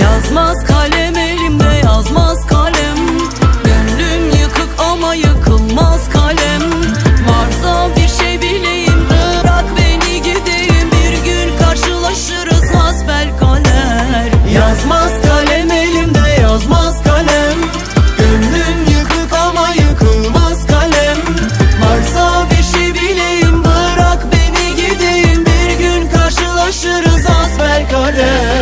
Yazmaz kalem elimde yazmaz kalem. Gönlüm yıkık ama yıkılmaz kalem. Varsa bir şey bileyim bırak beni gideyim. Bir gün karşılaşırız hasbel kader Yazmaz kalem elimde yazmaz kalem. Gönlüm yıkık ama yıkılmaz kalem. Varsa bir şey bileyim bırak beni gideyim. Bir gün karşılaşırız hasbel kader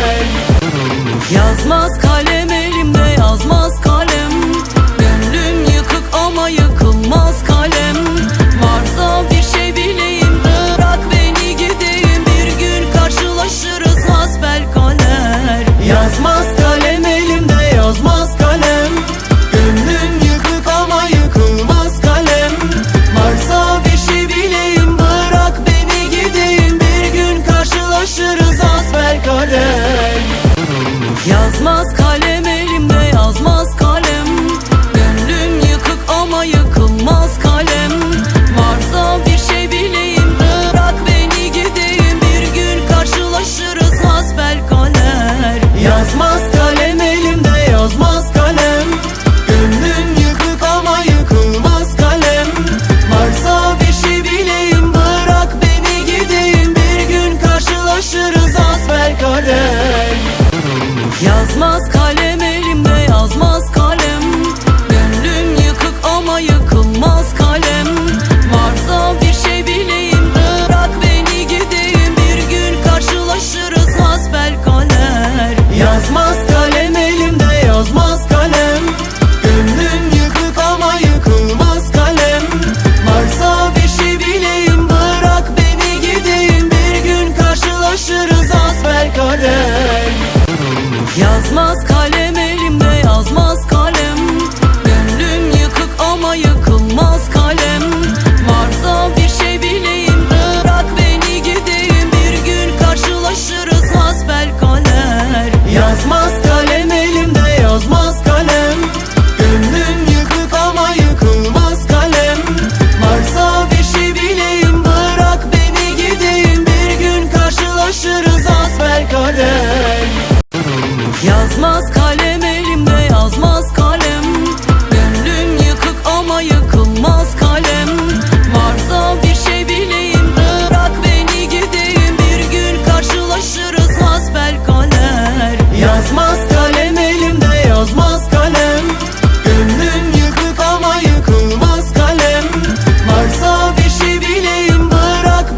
Yazmaz Yazmaz kalem elimde yazmaz kalem. Gönlüm yıkık ama yıkılmaz kalem. Varsa bir şey bileyim bırak beni gideyim. Bir gün karşılaşırız hasbel kader Yazmaz kalem elimde yazmaz kalem. Gönlüm yıkık ama yıkılmaz kalem. Varsa bir şey bileyim bırak beni gideyim. Bir gün karşılaşırız hasbel Yazmaz